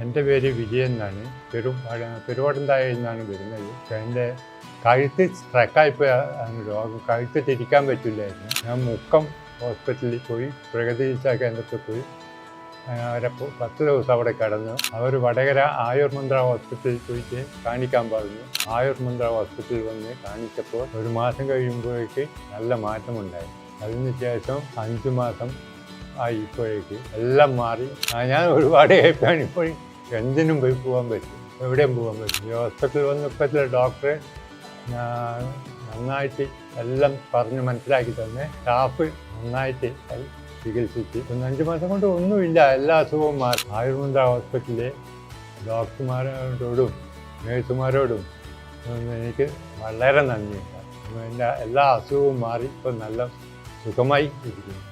എന്റെ പേര് വിജയൻ എന്നാണ്. പെരു പെരുവടന്തായ നിന്നാണ് വരുന്നത്. എന്റെ കഴുത്ത് സ്ട്രക്കായിപ്പോയി രോഗം കഴുത്ത് തിരിക്കാൻ പറ്റില്ലായിരുന്നു. ഞാൻ മുക്കം ഹോസ്പിറ്റലിൽ പോയി പ്രകൃതി ചികിത്സാ കേന്ദ്രത്തിൽ പോയി. അവരെ പത്ത് ദിവസം അവിടെ കിടന്നു. അവർ വടകര ആയുർമന്ത്ര ഹോസ്പിറ്റലിൽ പോയിട്ട് കാണിക്കാൻ പറഞ്ഞു. ആയുർമന്ത്ര ഹോസ്പിറ്റലിൽ വന്ന് കാണിച്ചപ്പോൾ ഒരു മാസം കഴിയുമ്പോഴേക്ക് നല്ല മാറ്റമുണ്ടായി. അതിനുശേഷം അഞ്ച് മാസം ആയി ഇപ്പോഴേക്ക് എല്ലാം മാറി. ഞാൻ ഒരുപാട് ഹാപ്പിയാണ് എന്തിനും പോയി പോകാൻ പറ്റും. എവിടെയും പോകാൻ പറ്റും. ഈ ഹോസ്പിറ്റലിൽ വന്നപ്പോഴത്തെ ഡോക്ടറെ നന്നായിട്ട് എല്ലാം പറഞ്ഞ് മനസ്സിലാക്കി തന്നെ. സ്റ്റാഫ് നന്നായിട്ട് ചികിത്സിച്ച്. അഞ്ച് മാസം കൊണ്ട് ഒന്നുമില്ല. എല്ലാ അസുഖവും മാറി. ആയുർവേദ ഹോസ്പിറ്റലിലെ ഡോക്ടർമാരോടും നേഴ്സുമാരോടും എനിക്ക് വളരെ നന്ദിയുണ്ട്. എന്റെ എല്ലാ അസുഖവും മാറി. ഇപ്പം നല്ല സുഖമായി ഇരിക്കുന്നു.